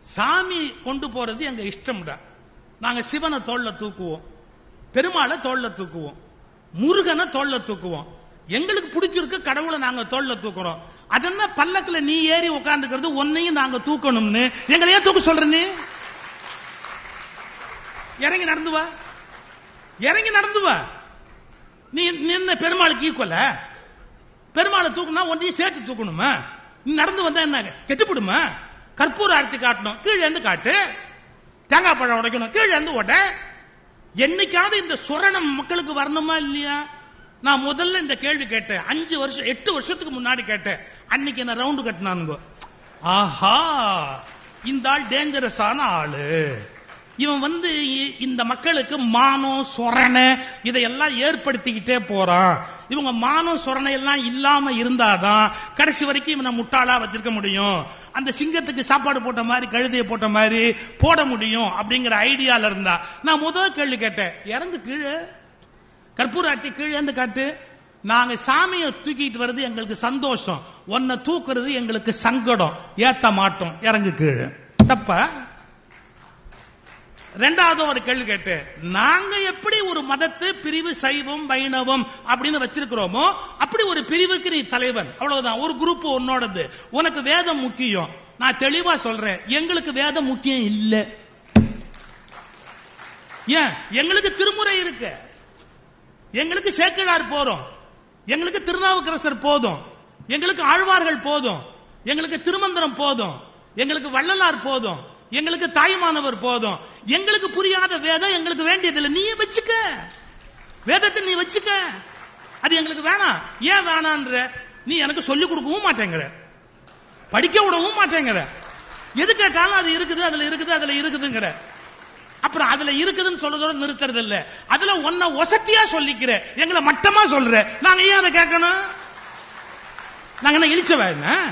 சாமி கொண்டு போறது எங்க இஷ்டம்டா. நாங்க சிவனை தோல்ல தூக்குவோம் பெருமாளை தோல்ல தூக்குவோம் முருகனை தோல்ல தூக்குவோம். எங்களுக்கு பிடிச்சிருக்கு கடவுளை நாங்க தோல்ல தூக்குறோம். அதென்ன பல்லக்கில் நீ ஏறி உட்கார்ந்துக்கிறது உன்னையும் நாங்க தூக்கணும்னு. எங்களை ஏன் தூக்க சொல்ற நீ? இறங்கி நடந்து வா. இறங்கி நடந்து வா. நீ நின்ன பெருமாளுக்கு ஈக்குவல பெருமாளை தூக்குனா ஒன்றையும் சேர்த்து தூக்கணுமா? நீ நடந்து வந்தா என்ன கெட்டுப்படுமா கற்பூர அறுத்து காட்டணும். கீழே இருந்து காட்டு. தேங்காய் பழம் உடைக்கணும். கீழே இருந்து ஓட்ட என்னைக்காவது இந்த சுரணம் மக்களுக்கு வரணுமா இல்லையா? நான் முதல்ல இந்த கேள்வி கேட்டேன். அஞ்சு வருஷம் எட்டு வருஷத்துக்கு முன்னாடி கேட்டேன். அன்னைக்கு என்ன ரவுண்டு கட்டினானுங்க. ஆஹா! இந்த ஆள் டேஞ்சரஸான ஆளு. இவன் வந்து இ- இந்த மக்களுக்கு மானம் சொரண இதையெல்லாம் ஏற்படுத்திக்கிட்டே போறான். இவங்க மானம் சொரணையெல்லாம் இல்லாம இருந்தாதான் கடைசி வரைக்கும் இவனை முட்டாளா வச்சிருக்க முடியும். அந்த சிங்கத்துக்கு சாப்பாடு போட்ட மாதிரி கழுதையை போட்ட மாதிரி போட முடியும் அப்படிங்கிற ஐடியால இருந்தா. நான் முதல் கேள்வி கேட்டேன். இறந்து கீழே கற்பூராட்டி கீழே இருந்து காட்டு. நாங்க சாமியை தூக்கிட்டு வர்றது எங்களுக்கு சந்தோஷம். உன்னை தூக்குறது எங்களுக்கு சங்கடம். ஏத்த மாட்டோம். இறங்கு கீழே. தப்பா? ரெண்டாவது ஒரு கேள்வி கேட்டு நாங்க எப்படி ஒரு மதத்து பிரிவு சைவம் வைணவம் அப்படின்னு வச்சிருக்கிறோமோ அப்படி ஒரு பிரிவுக்கு நீ தலைவன். அவ்வளவுதான். ஒரு குரூப் உன்னோடது. உனக்கு வேதம் முக்கியம். நான் தெளிவா சொல்றேன். எங்களுக்கு வேதம் முக்கியம் இல்ல. ஏன்? எங்களுக்கு திருமுறை இருக்கு. எங்களுக்கு சேக்கிழார் போறோம். எங்களுக்கு திருநாவுக்கரசர் போதும். எங்களுக்கு ஆழ்வார்கள் போதும். எங்களுக்கு திருமந்திரம் போதும். எங்களுக்கு வள்ளலார் போதும். எங்களுக்கு தாய்மானவர் போதும். எங்களுக்கு புரியாத வேதம் எங்களுக்கு வேண்டியதில்லை. நீயே வச்சுக்க. வேதத்தை நீ வச்சுக்க. அது எங்களுக்கு வேணாம். ஏன் வேணான்ற நீ எனக்கு சொல்லிக் கொடுக்கவும் மாட்டேங்கிற. படிக்க விடவும் மாட்டேங்கிற. எது கேட்டாலும் அது இருக்குது அதுல இருக்குது அதுல இருக்குதுங்கிற. அப்புறம் அதுல இருக்குதுன்னு சொல்றதோட நிறுத்துறது இல்ல அதுல ஒன்ன ஒசத்தியா சொல்லிக்கிற. எங்களை மட்டமா சொல்ற. நாங்க ஏன் அதை கேட்கணும்? நாங்க என்ன இழிச்சவா என்ன?